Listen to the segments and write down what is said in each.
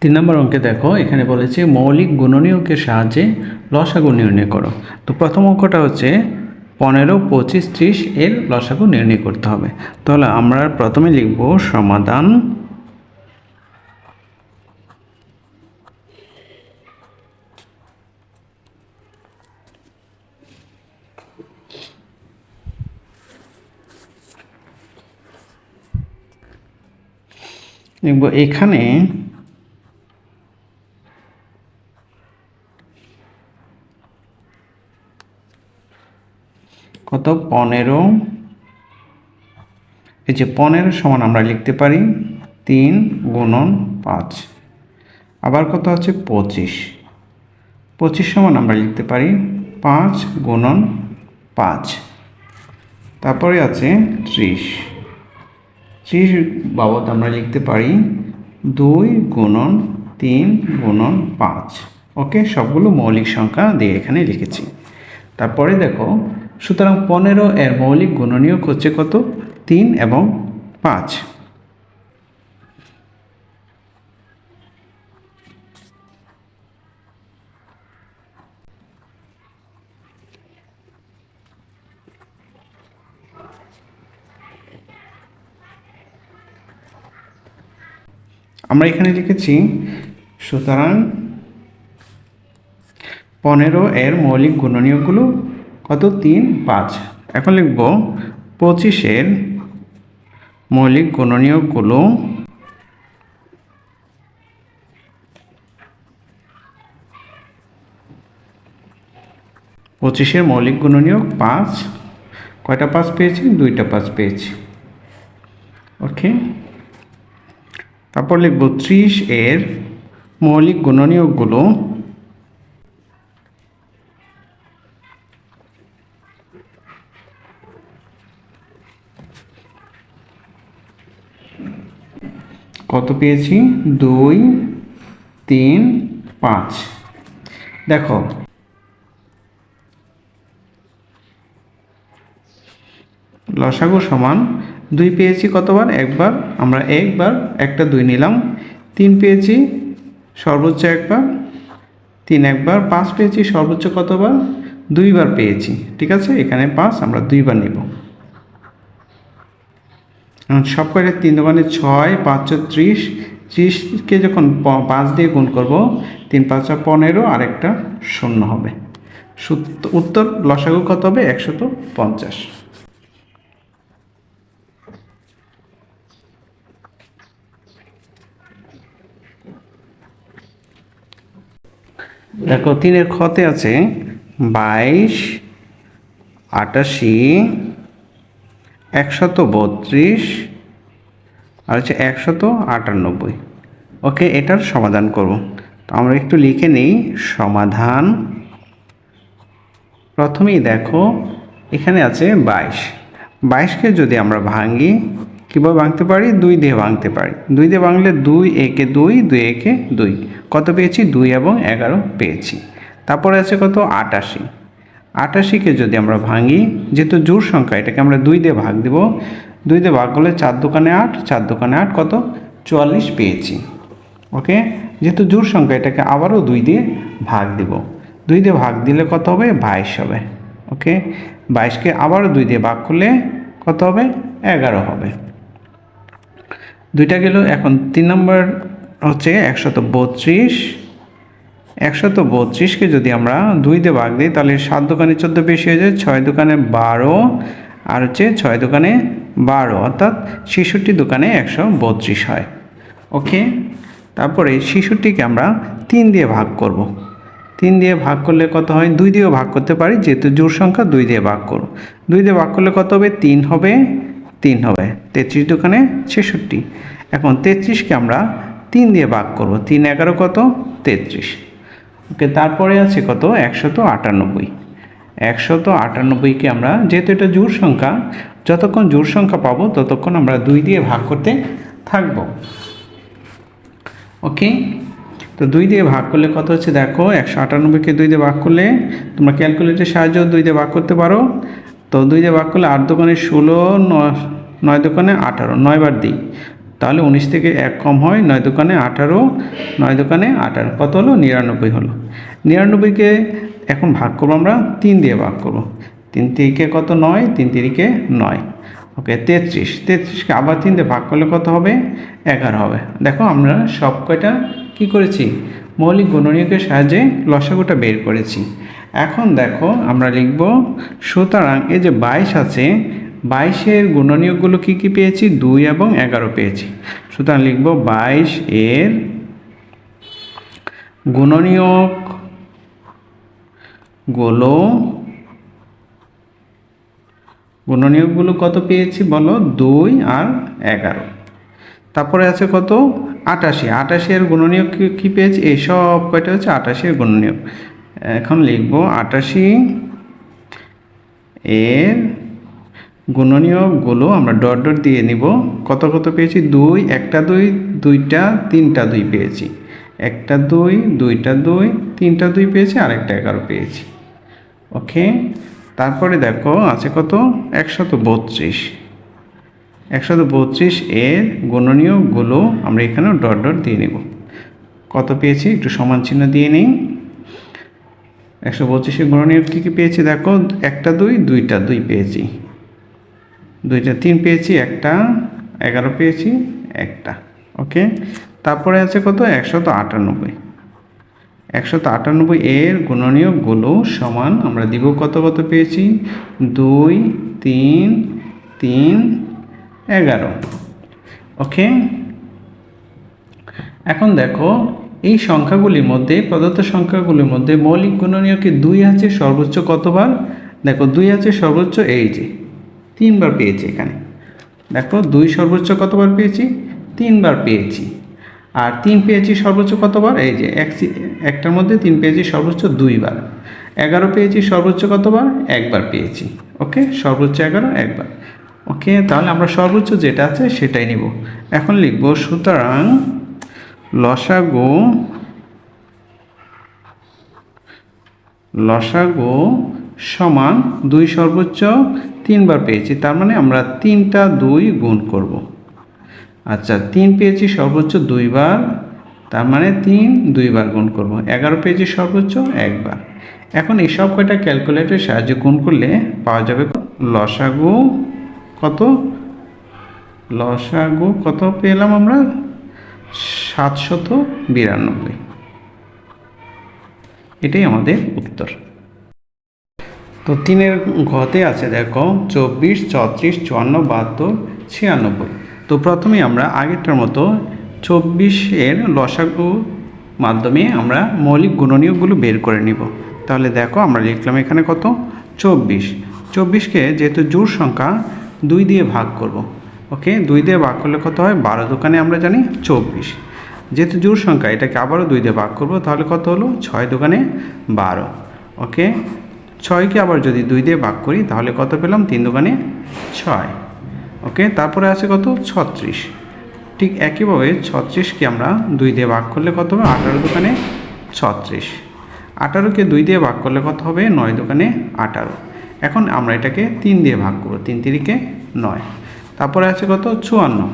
তিন নম্বর অঙ্কে দেখো, এখানে বলেছে মৌলিক গুণনীয়কের সাহায্যে লসাগু নির্ণয় করো। তো প্রথম অঙ্কটা হচ্ছে পনেরো, পঁচিশ, ত্রিশ, এর লসাগু নির্ণয় করতে হবে। তাহলে আমরা প্রথমে লিখব সমাধান লিখব এখানে পনেরো। এই যে পনেরো সমান আমরা লিখতে পারি তিন গুণন পাঁচ। আবার কত হচ্ছে পঁচিশ। পঁচিশ সমান আমরা লিখতে পারি পাঁচ গুণন পাঁচ। তারপরে আছে ত্রিশ। ত্রিশ বাবদ আমরা লিখতে পারি দুই গুণন তিন গুণন পাঁচ। ওকে, সবগুলো মৌলিক সংখ্যা দিয়ে এখানে লিখেছি। তারপরে দেখো সুতরাং পনেরো এর মৌলিক গুণনীয়ক হচ্ছে কত? তিন এবং পাঁচ। আমরা এখানে লিখেছি, সুতরাং পনেরো এর মৌলিক গুণনীয়কগুলো কত? তিন, পাঁচ। এখন লিখব পঁচিশের মৌলিক গুণনীয়কগুলো পঁচিশের মৌলিক গুণনীয়ক পাঁচ। কয়টা পাঁচ পেয়েছি? দুইটা পাঁচ পেয়েছি। ওকে। তারপর লিখব ত্রিশ এর মৌলিক গুণনীয়কগুলো কত পেয়েছি? দুই, তিন, পাঁচ। দেখো। লসাগু সমান দুই পেয়েছি কতবার? একবার। আমরা একবার, একটা দুই নিলাম। তিন পেয়েছি সর্বোচ্চ একবার। তিন একবার, পাঁচ পেয়েছি সর্বোচ্চ কতবার? দুইবার পেয়েছি। ঠিক আছে? এখানে পাঁচ, আমরা দুইবার নেব। সব কয়টা তিন দোকানে ছয়, পাঁচ ত্রিশ। ত্রিশকে যখন পাঁচ দিয়ে গুণ করব, তিন, পাঁচা পনেরো আর একটা শূন্য হবে। উত্তর লসাগু কত হবে? একশত পঞ্চাশ। দেখো, তিনের খতে আছে বাইশ, আটাশি একশত বত্রিশ আর হচ্ছে একশত আটানব্বই। ওকে, এটার সমাধান করব। তো আমরা একটু লিখে নিই, সমাধান। প্রথমেই দেখো, এখানে আছে বাইশ। বাইশকে যদি আমরা ভাঙি, কীভাবে ভাঙতে পারি? দুই দিয়ে ভাঙতে পারি। দুই দিয়ে ভাঙলে দুই, একে দুই দুই, একে দুই। কত পেয়েছি? দুই এবং এগারো পেয়েছি। তারপরে আছে কত? আটাশি। আটাশিকে যদি আমরা ভাঙি, যেহেতু জোর সংখ্যা, এটাকে আমরা দুই দিয়ে ভাগ দিব। দুই দিয়ে ভাগ করলে চার দোকানে আট, চার দোকানে আট কত? চুয়াল্লিশ পেয়েছি। ওকে? যেহেতু জোর সংখ্যা, এটাকে আবারও দুই দিয়ে ভাগ দিব। দুই দিয়ে ভাগ দিলে কত হবে? বাইশ হবে। ওকে? বাইশকে আবারও দুই দিয়ে ভাগ করলে কত হবে? এগারো হবে। দুইটা গেল, এখন তিন নম্বর হচ্ছে একশত বত্রিশ। একশত বত্রিশকে যদি আমরা দুই দিয়ে ভাগ দিই, তাহলে সাত দোকানে চোদ্দ বেশি হয়ে যায়, ছয় দোকানে বারো, আর হচ্ছে ছয় দোকানে বারো, অর্থাৎ ছেষট্টি দোকানে একশো বত্রিশ হয়। ওকে? তারপরে ছেষট্টিকে আমরা তিন দিয়ে ভাগ করব। তিন দিয়ে ভাগ করলে কত হয়? দুই দিয়েও ভাগ করতে পারি, যেহেতু জোর সংখ্যা, দুই দিয়ে ভাগ করব। দুই দিয়ে ভাগ করলে কত হবে? তিন হবে তিন হবে। তেত্রিশ দোকানে ছেষট্টি। এখন তেত্রিশকে আমরা তিন দিয়ে ভাগ করব। তিন এগারো কত? তেত্রিশ। ওকে, তারপরে আছে কত? একশত আটানব্বই। একশত আটানব্বইকে আমরা, যেহেতু এটা জোর সংখ্যা, যতক্ষণ জোর সংখ্যা পাবো, ততক্ষণ আমরা দুই দিয়ে ভাগ করতে থাকব। ওকে? তো দুই দিয়ে ভাগ করলে কত হচ্ছে? দেখো একশো আটানব্বইকে দুই দিয়ে ভাগ করলে তোমরা ক্যালকুলেটের সাহায্য দুই দিয়ে ভাগ করতে পারো। তো দুই দিয়ে ভাগ করলে আট দোকানে ষোলো নয় দোকানে আঠারো নয়বার দিই। তাহলে উনিশ থেকে এক কম হয়, নয় দোকানে আঠারো, নয় দোকানে আঠারো। কত হলো? নিরানব্বই হলো। নিরানব্বইকে এখন ভাগ করব আমরা, তিন দিয়ে ভাগ করব। তিন তিরিকে কত? নয়, তিন তিরিকে নয়। ওকে তেত্রিশ। তেত্রিশকে আবার তিন দিয়ে ভাগ করলে কত হবে? এগারো হবে। দেখো আমরা সব কয়টা কী করেছি? মৌলিক গুণনীয়কের সাহায্যে লসাগুটা বের করেছি। এখন দেখো আমরা লিখব, সুতরাং এই যে বাইশ আছে বাইশের গুণনীয়কগুলো কী কী পেয়েছি? দুই এবং এগারো পেয়েছি। সুতরাং লিখব বাইশ এর গুণনীয়কগুলো গুণনীয়কগুলো কত পেয়েছি বলো? দুই আর এগারো। তারপরে আছে কত? আটাশি। আটাশি এর গুণনীয়ক কি- পেয়েছি? এই সব কয়টা হচ্ছে আটাশি এর গুণনীয়ক। এখন লিখব আটাশি এর গুণনীয়কগুলো আমরা ডট ডট দিয়ে নিব। কত কত পেয়েছি? দুই, একটা দুই, দুইটা, তিনটা দুই পেয়েছি। একটা দুই, দুইটা দুই, তিনটা দুই পেয়েছি আর একটা এগারো পেয়েছি। ওকে তারপরে দেখো আছে কত? একশত বত্রিশ। একশত বত্রিশ এর গুণনীয়কগুলো আমরা এখানেও ডট ডট দিয়ে নেব। কত পেয়েছি? একটু সমান চিহ্ন দিয়ে নিই। একশো পঁচিশের গুণনীয়ক কী কী পেয়েছি? দেখো, একটা দুই, দুইটা দুই পেয়েছি। দুইটা তিন পেয়েছি, একটা এগারো পেয়েছি, একটা ওকে তারপরে আছে কত? একশত আটানব্বই। একশত আটানব্বই এর গুণনীয়কগুলো সমান আমরা দিব কত কত পেয়েছি? দুই, তিন তিন, এগারো ওকে এখন দেখো, এই সংখ্যাগুলির মধ্যে, প্রদত্ত সংখ্যাগুলির মধ্যে মৌলিক গুণনীয়কে দুই আছে সর্বোচ্চ কতবার? দেখো, দুই আছে সর্বোচ্চ এই যে তিনবার পেয়েছি এখানে। দেখো, দুই সর্বোচ্চ কতবার পেয়েছি? তিনবার পেয়েছি। আর তিন পেয়েছি সর্বোচ্চ কতবার? এই যে, এক একটার মধ্যে তিন পেয়েছি সর্বোচ্চ দুইবার। এগারো পেয়েছি সর্বোচ্চ কতবার? একবার পেয়েছি। ওকে? সর্বোচ্চ এগারো, একবার। ওকে, তাহলে আমরা সর্বোচ্চ যেটা আছে সেটাই নিব। এখন লিখব, সুতরাং লসাগু লসাগু সমান দুই সর্বোচ্চ তিনবার পেয়েছি, তার মানে আমরা তিনটা দুই গুণ করব। আচ্ছা তিন পেয়েছি সর্বোচ্চ দুইবার, তার মানে তিন দুইবার গুণ করব। এগারো পেয়েছি সর্বোচ্চ একবার। এখন এই সব কয়টা ক্যালকুলেটরের সাহায্যে গুণ করলে পাওয়া যাবে লসাগু কত? লসাগু কত পেলাম আমরা? সাতশত বিরানব্বই। এটাই আমাদের উত্তর। তো তিনের ঘতে আছে, দেখো, চব্বিশ চৌত্রিশ চুয়ান্ন, বাহাত্তর, ছিয়ানব্বই। তো প্রথমে আমরা আগেরটার মতো চব্বিশের লসাগু মাধ্যমে আমরা মৌলিক গুণনীয়কগুলো বের করে নিব। তাহলে দেখো, আমরা লিখলাম এখানে কত? চব্বিশ। চব্বিশকে যেহেতু জোর সংখ্যা, দুই দিয়ে ভাগ করব। ওকে, দুই দিয়ে ভাগ করলে কত হয়? বারো দোকানে আমরা জানি চব্বিশ। যেহেতু জোর সংখ্যা, এটাকে আবারও দুই দিয়ে ভাগ করব, তাহলে কত হলো? ছয় দোকানে বারো। ওকে ছয়কে আবার যদি দুই দিয়ে ভাগ করি, তাহলে কত পেলাম? তিন দোকানে ছয়। ওকে, তারপরে আছে কত? ছত্রিশ। ঠিক একইভাবে ছত্রিশকে আমরা দুই দিয়ে ভাগ করলে কত হবে? আঠারো দোকানে ছত্রিশ। আঠারোকে দুই দিয়ে ভাগ করলে কত হবে? নয় দোকানে আঠারো। এখন আমরা এটাকে তিন দিয়ে ভাগ করব, তিন তিরিকে নয়। তারপরে আছে কত? চুয়ান্ন।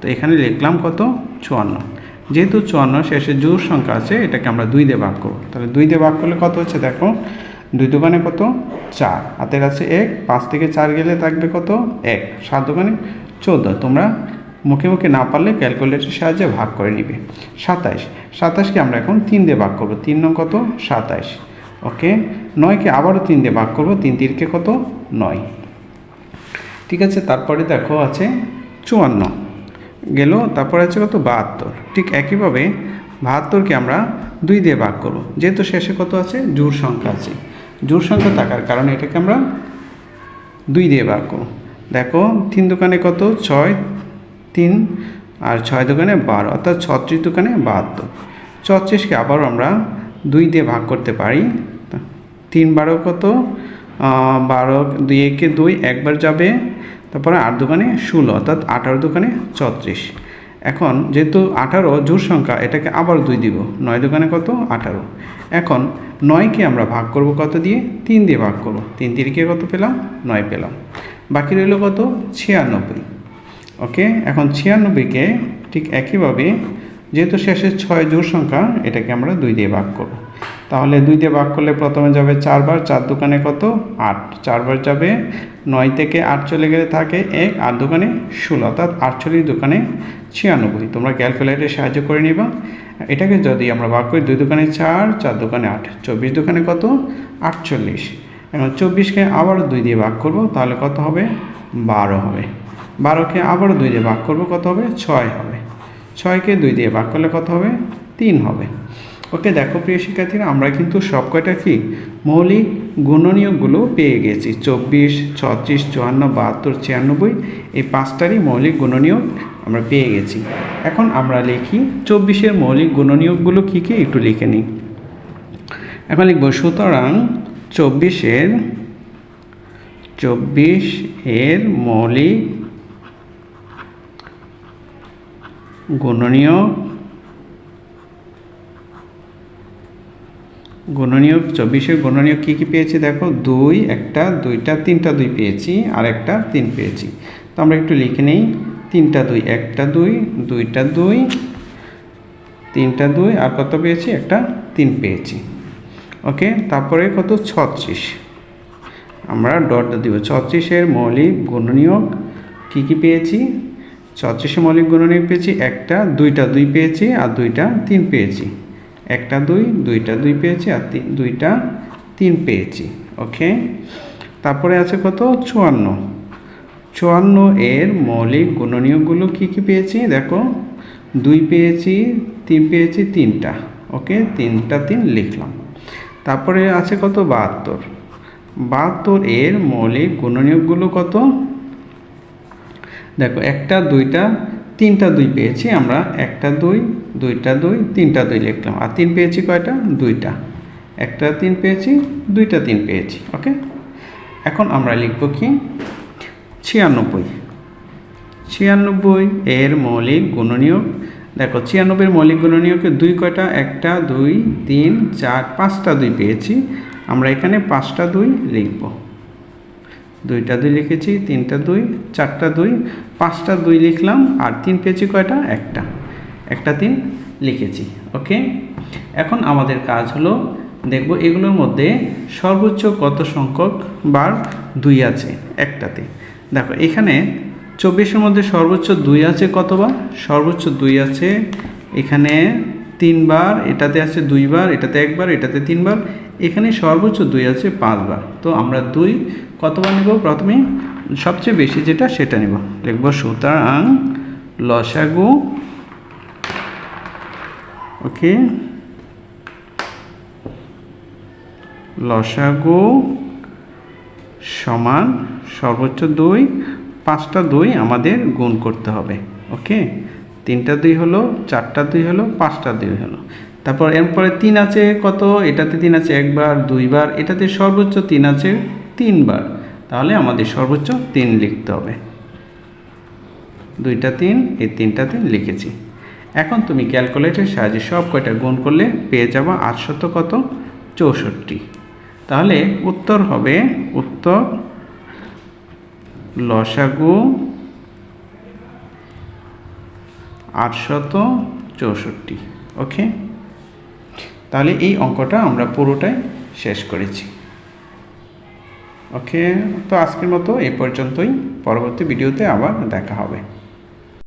তো এখানে লিখলাম কত? চুয়ান্ন। যেহেতু চুয়ান্ন শেষে জোর সংখ্যা আছে, এটাকে আমরা দুই দিয়ে ভাগ করব। তাহলে দুই দিয়ে ভাগ করলে কত হচ্ছে? দেখো দুই দোকানে কত? চার। হাতের আছে এক, পাঁচ থেকে চার গেলে থাকবে কত? এক। সাত দোকানে চোদ্দ। তোমরা মুখে মুখে না পারলে ক্যালকুলেটরের সাহায্যে ভাগ করে নিবে। সাতাইশ। সাতাশকে আমরা এখন তিন দিয়ে ভাগ করব। তিন নং কত? সাতাইশ। ওকে? নয়কে আবারও তিন দিয়ে ভাগ করব। তিন তিনকে কত? নয়। ঠিক আছে, তারপরে দেখো আছে চুয়ান্ন। গেল, তারপরে আছে কত? বাহাত্তর। ঠিক একইভাবে বাহাত্তরকে আমরা দুই দিয়ে ভাগ করব। যেহেতু শেষে কত আছে? জোর সংখ্যা আছে। জোর সংখ্যা থাকার কারণে এটাকে আমরা দুই দিয়ে ভাগ করব। দেখো, তিন দোকানে কত? ছয়, তিন, আর ছয় দোকানে বারো, অর্থাৎ ছত্রিশ দোকানে বাহাত্তর। ছত্রিশকে আবারও আমরা দুই দিয়ে ভাগ করতে পারি। তিন বারো কত? বারো, দুই একে দুই, একবার যাবে। তারপরে আট দোকানে ষোলো, অর্থাৎ আঠারো দোকানে ছত্রিশ। এখন যেহেতু আঠারো জোর সংখ্যা, এটাকে আবার দুই দিব। নয় দোকানে কত? আঠারো। এখন নয়কে আমরা ভাগ করব কত দিয়ে? তিন দিয়ে ভাগ করব। তিন তিরিকে কত পেলাম? নয় পেলাম। বাকি রইল কত? ছিয়ানব্বই। ওকে? এখন ছিয়ানব্বইকে ঠিক একইভাবে যেহেতু শেষের ছয় জোর সংখ্যা, এটাকে আমরা দুই দিয়ে ভাগ করব। তাহলে দুই দিয়ে ভাগ করলে প্রথমে যাবে চারবার চার দোকানে কত? আট। চারবার যাবে নয় থেকে আট চলে গেলে থাকে এক, আট দোকানে ষোলো। অর্থাৎ আটচল্লিশ দোকানে ছিয়ানব্বই, তোমরা ক্যালকুলেটারে সাহায্য করে নিবা। এটাকে যদি আমরা ভাগ করি, দুই দোকানে চার চার দোকানে আট, চব্বিশ দোকানে কত? আটচল্লিশ। এখন চব্বিশকে আবারও দুই দিয়ে ভাগ করব, তাহলে কত হবে? বারো হবে। বারোকে আবারও দুই দিয়ে ভাগ করব, কত হবে? ছয় হবে। ছয়কে দুই দিয়ে ভাগ করলে কত হবে? তিন হবে। ওকে, দেখো প্রিয় শিক্ষার্থীরা, আমরা কিন্তু সব কয়টা কি? মৌলিক গুণনীয়কগুলো পেয়ে গেছি। চব্বিশ, ছত্রিশ, চুয়ান্ন, বাহাত্তর, ছিয়ানব্বই, এই পাঁচটারই মৌলিক গুণনীয়ক আমরা পেয়ে গেছি। এখন আমরা লিখি চব্বিশের মৌলিক গুণনীয়কগুলো কী কী? একটু লিখে নিই। এখন লিখব, সুতরাং চব্বিশের চব্বিশ এর মৌলিক গুণনীয়ক গুণনীয়ক, চব্বিশের গুণনীয়ক কী কী পেয়েছি দেখো? দুই, একটা, দুইটা, তিনটা দুই পেয়েছি আর একটা তিন পেয়েছি। তো আমরা একটু লিখে নিই। তিনটা দুই, একটা দুই, দুইটা দুই, তিনটা দুই, আর কত পেয়েছি? একটা তিন পেয়েছি। ওকে, তারপরে কত? ছত্রিশ। আমরা ডট দিব। ছত্রিশের মৌলিক গুণনীয়ক কী কী পেয়েছি? ছত্রিশের মৌলিক গুণনীয়ক পেয়েছি একটা, দুইটা দুই পেয়েছি, আর দুইটা তিন পেয়েছি। একটা দুই, দুইটা দুই পেয়েছি, আর তিন, দুইটা তিন পেয়েছি। ওকে, তারপরে আছে কত? চুয়ান্ন। চুয়ান্ন এর মৌলিক গুণনীয়কগুলো কী কী পেয়েছি? দেখো, দুই পেয়েছি, তিন পেয়েছি, তিনটা। ওকে, তিনটা তিন লিখলাম। তারপরে আছে কত? বাহাত্তর। বাহাত্তর এর মৌলিক গুণনীয়কগুলো কত? দেখো, একটা, দুইটা, তিনটা দুই পেয়েছি আমরা। একটা দুই, দুইটা দুই, তিনটা দুই লিখলাম। আর তিন পেয়েছি কয়টা? দুইটা। একটা তিন পেয়েছি, দুইটা তিন পেয়েছি। ওকে? এখন আমরা লিখব কি? ছিয়ানব্বই। ছিয়ানব্বই এর মৌলিক গুণনীয়ক, দেখো ছিয়ানব্বইয়ের মৌলিক গুণনীয়কে দুই কয়টা? একটা, দুই, তিন, চার, পাঁচটা দুই পেয়েছি। আমরা এখানে পাঁচটা দুই লিখব। দুইটা দুই লিখেছি, তিনটা দুই, চারটা দুই, পাঁচটা দুই লিখলাম, আর তিন পেয়েছি কয়টা? একটা। একটা তিন লিখেছি, ওকে? এখন আমাদের কাজ হলো, দেখব এগুলোর মধ্যে সর্বোচ্চ কত সংখ্যক বার দুই আছে একটাতে। দেখো, এখানে চব্বিশের মধ্যে সর্বোচ্চ দুই আছে কতবার? সর্বোচ্চ দুই আছে, এখানে তিনবার, এটাতে আছে দুইবার, এটাতে একবার, এটাতে তিনবার, এখানে সর্বোচ্চ দুই আছে পাঁচবার। তো আমরা দুই কতবার নেব প্রথমে? সবচেয়ে বেশি যেটা, সেটা নেব। লিখব সুতরাং লসাগু, ওকে, লসাগু সমান সর্বোচ্চ দুই, পাঁচটা দুই আমাদের গুণ করতে হবে, ওকে? তিনটা দুই হলো, চারটা দুই হলো, পাঁচটা দুই হলো। তারপর এরপরে তিন আছে কত? এটাতে তিন আছে একবার, দুইবার, এটাতে সর্বোচ্চ তিন আছে তিনবার। তাহলে আমাদের সর্বোচ্চ তিন লিখতে হবে। দুইটা তিন, এই তিনটা তিন লিখেছি। এখন তুমি ক্যালকুলেটের সাহায্যে সব কয়টা গুণ করলে পেয়ে যাব আটশত কত? চৌষট্টি। তাহলে উত্তর হবে উত্তর লসাগু আটশত চৌষট্টি, ওকে? তাহলে এই অঙ্কটা আমরা পুরোটাই শেষ করেছি। ওকে, তো আজকের মতো এই পর্যন্তই। পরবর্তী ভিডিওতে আবার দেখা হবে।